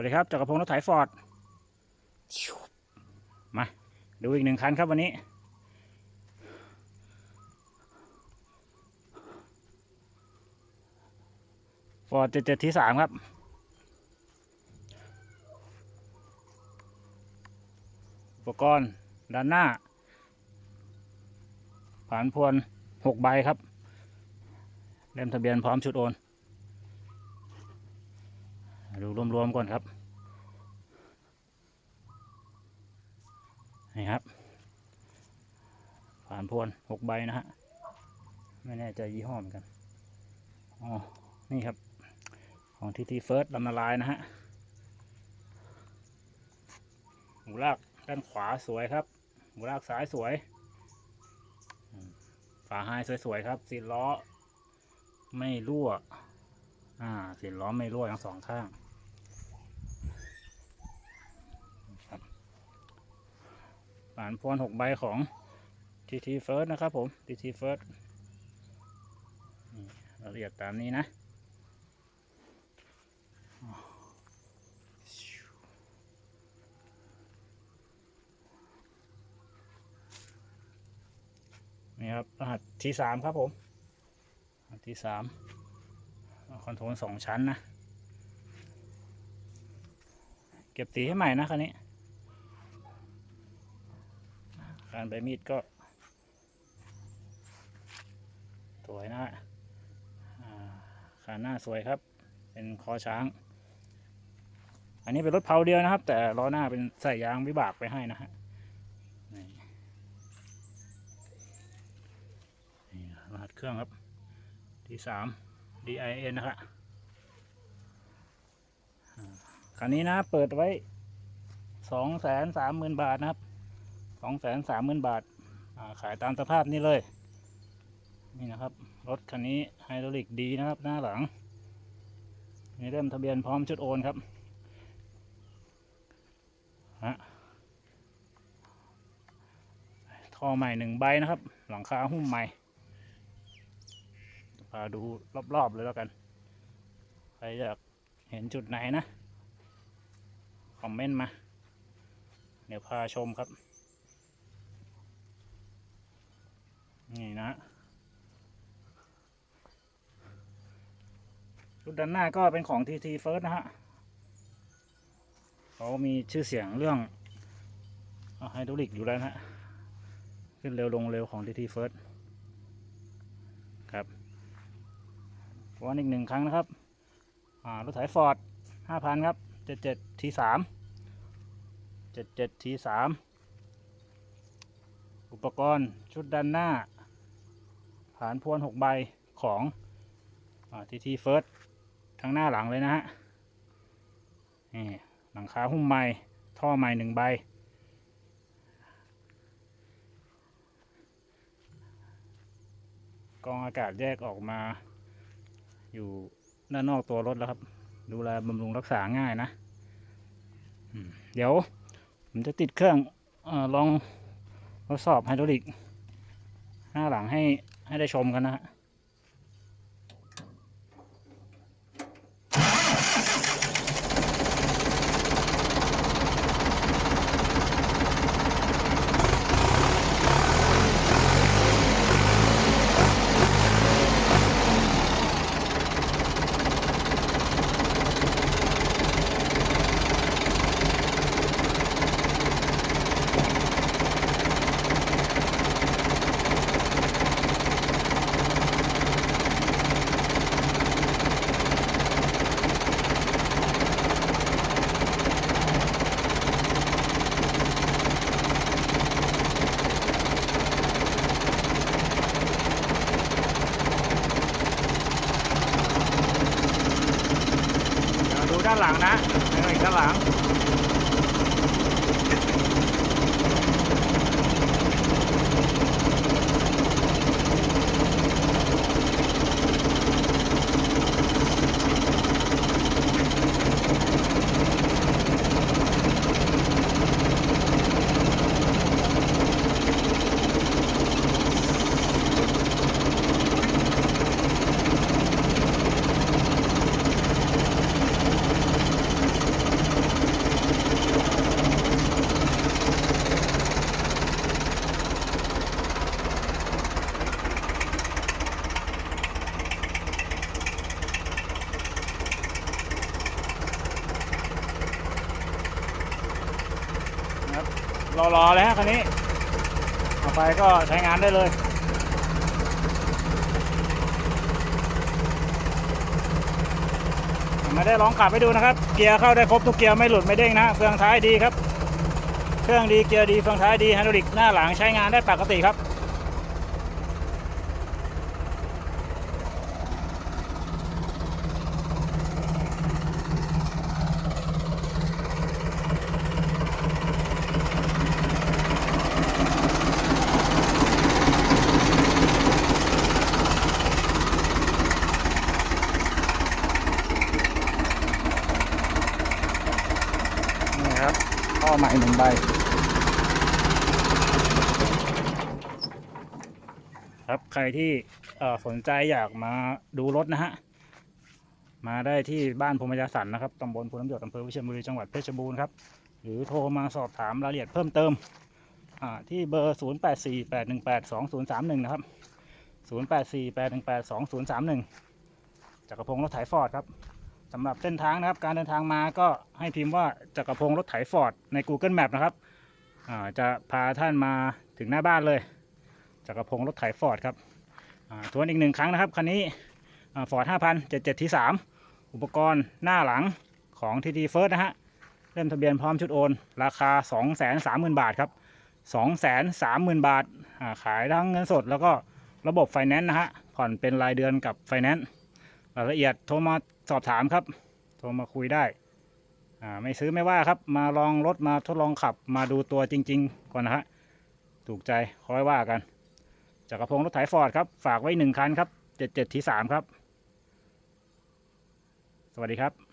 วัสดีครับจักรพงศ์รถไถฟอร์ด มา ดูอีกหนึ่งคันครับวันนี้ ฟอร์ดเจ็ดเจ็ดที่สามครับ อุปกรณ์ด้านหน้า ผ่านพวนหกใบครับ เล่มทะเบียนพร้อมชุดโอน ดูรวมๆก่อนครับนี่ครับผ่านพวนหกใบนะฮะไม่แน่ใจยี่ห้อเหมือนกันอ๋อนี่ครับ ของทีทีเฟิร์สลำนาลายนะฮะหูลากด้านขวาสวยครับหูลากซ้ายสวย ฝาไฮสวยๆครับสีล้อ ไม่รั่ว อ่าสีล้อไม่รั่วทั้งสองข้างครับ ผ่านพวนหกใบของ TT First นะครับผม TT First นี่รายละเอียดตามนี้นะ นี่ครับ รหัสที่สามครับผมรหัสที่สามคอนโทรลสองชั้นนะ เก็บสีให้ใหม่นะคันนี้ การใบมีดก็ สวยนะฮะขาหน้าสวยครับ เป็นคอช้าง อันนี้เป็นรถเพาเดียวนะครับ แต่ล้อหน้าเป็นใส่ยางวิบากไปให้นะฮะนี่รหัสเครื่องครับที่สาม DIN นะครับอ่าคันนี้นะเปิดไว้สองแสนสามหมื่นบาทนะครับ สองแสนสามหมื่นบาทาขายตามสภาพนี้เลย นี่นะครับ รถคันนี้ไฮดรอลิกดีนะครับ หน้าหลังมีเล่มทะเบียนพร้อมชุดโอนครับฮะท่อใหม่หนึ่งใบนะครับ หลังคาหุ้มใหม่พาดูรอบๆเลยแล้วกัน ใครอยากเห็นจุดไหนนะ คอมเมนต์มา เดี๋ยวพาชมครับ นี่นะชุดด้านหน้าก็เป็นของ TT First นะฮะเขามีชื่อเสียงเรื่องไฮดรอลิกอยู่แล้วนะฮะ ขึ้นเร็วลงเร็วของ TT First ครับวันอีกหนึ่งครั้งนะครับอ่ารถไถฟอร์ดห้าพันครับเจ็ดเจ็ดทีสามเจ็ดเจ็ดทีสามอุปกรณ์ชุดด้านหน้า ฐานพวนหกใบของทีทีเฟิร์สทั้งหน้าหลังเลยนะฮะนี่หลังคาหุ้มใหม่ท่อใหม่หนึ่งใบ กองอากาศแยกออกมา อยู่ด้านนอกตัวรถแล้วครับ ดูแลบำรุงรักษาง่ายนะเดี๋ยว ผมจะติดเครื่องอลองทดสอบไฮดรอลิก หน้าหลังให้ให้ได้ชมกันนะฮะ เด้านหลังนะอีกด้านหลัง เรอๆเลยฮะคันนี้เอาไปก็ใช้งานได้เลยมาได้ลองขับไปดูนะครับ เกียร์เข้าได้ครบทุกเกียร์ไม่หลุดไม่เด้งนะเฟืองท้ายดีครับ เครื่องดีเกียร์ดีเฟืองท้ายดีไฮดรอลิกหน้าหลังใช้งานได้ปกติครับ นี่ครับท่อ ใหม่หนึ่งใบครับใครที่สนใจอยากมาดูรถนะฮะ มาได้ที่บ้านพมยาสันนะครับตำบลพลน้ำหยดอำเภอวิเชียรบุรีจังหวัดเพชรบูรณ์ครับ หรือโทรมาสอบถามรายละเอียดเพิ่มเติมที่เบอร์ 0 8 4 8 1 8 2 0 3 1 นะครับ 0 8 4 8 1 8 2 0 3 1จักรพงศ์รถไถฟอร์ดครับ สำหรับเส้นทางนะครับ การเดินทางมาก็ให้พิมพ์ว่าจักรพงศ์รถไถฟอร์ดใน Google Map นะครับจะพาท่านมาถึงหน้าบ้านเลยจักรพงศ์รถไถฟอร์ดครับทวนอีกหนึ่งครั้งนะครับคันนี้ฟอร์ด5,000 77ที่3อุปกรณ์หน้าหลังของ TT First นะฮะเล่มทะเบียนพร้อมชุดโอน ราคา 230,000 บาทครับ 230,000 บาทอ่าขายทั้งเงินสดแล้วก็ระบบไฟแนนซ์นะฮะผ่อนเป็นรายเดือนกับไฟแนนซ์รายละเอียดโทรมา สอบถามครับโทรมาคุยได้อ่าไม่ซื้อไม่ว่าครับ มาลองรถมาทดลองขับ มาดูตัวจริง ๆ ก่อนนะฮะถูกใจค่อยว่ากันจักรพงศ์รถไถฟอร์ดครับ ฝากไว้หนึ่งคันครับเจ็ดเจ็ดที่สามครับ สวัสดีครับ